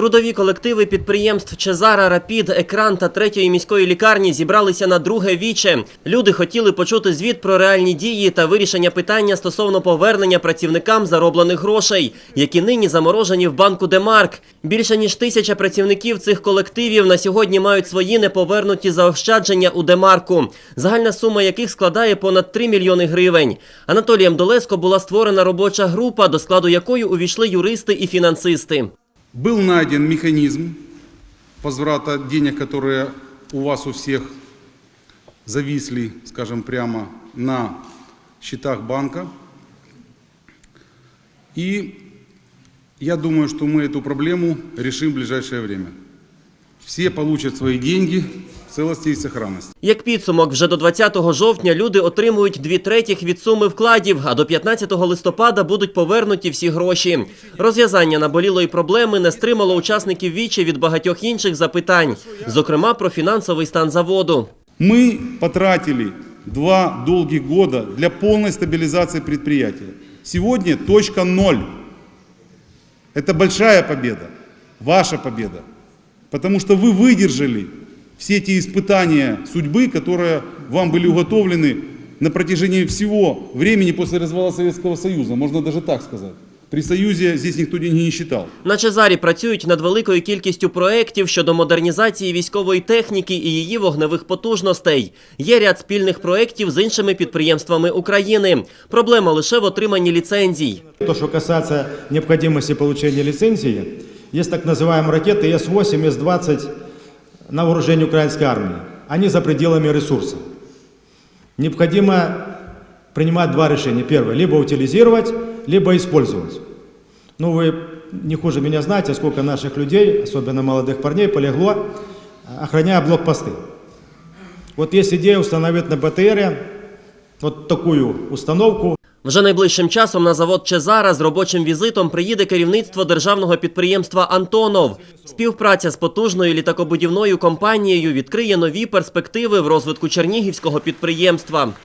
Трудові колективи підприємств Чезара, Рапід, Екран та третьої міської лікарні зібралися на друге віче. Люди хотіли почути звіт про реальні дії та вирішення питання стосовно повернення працівникам зароблених грошей, які нині заморожені в банку Демарк. Більше ніж тисяча працівників цих колективів на сьогодні мають свої неповернуті заощадження у Демарку, загальна сума яких складає понад 3 мільйони гривень. Анатолієм Долеско була створена робоча група, до складу якої увійшли юристи і фінансисти. Был найден механизм возврата денег, которые у вас у всех зависли, скажем прямо, на счетах банка. И я думаю, что мы эту проблему решим в ближайшее время. Все получат свои деньги в целости и сохранности. Як підсумок, вже до 20 жовтня люди отримують дві третіх від суми вкладів, а до 15 листопада будуть повернуті всі гроші. Розв'язання наболілої проблеми не стримало учасників вічі від багатьох інших запитань, зокрема про фінансовий стан заводу. Мы потратили два долгих года для полной стабилизации предприятия. Сегодня точка ноль. Это большая победа, ваша победа. Потому что вы выдержали все эти испытания судьбы, которые вам были уготовлены на протяжении всего времени после развала Советского Союза, можно даже так сказать. При Союзе здесь никто деньги не считал. На Чезарі працюють над великою кількістю проєктів щодо модернізації військової техніки і її вогневих потужностей. Є ряд спільних проєктів з іншими підприємствами України. Проблема лише в отриманні ліцензій. То, что касается необходимости получения лицензии, есть так называемые ракеты С-8, С-20 на вооружении украинской армии. Они за пределами ресурса. Необходимо принимать два решения. Первое, либо утилизировать, либо использовать. Ну, вы не хуже меня знаете, сколько наших людей, особенно молодых парней, полегло, охраняя блокпосты. Вот есть идея установить на БТРе вот такую установку, Вже найближчим часом на завод Чезара з робочим візитом приїде керівництво державного підприємства Антонов. Співпраця з потужною літакобудівною компанією відкриє нові перспективи в розвитку чернігівського підприємства.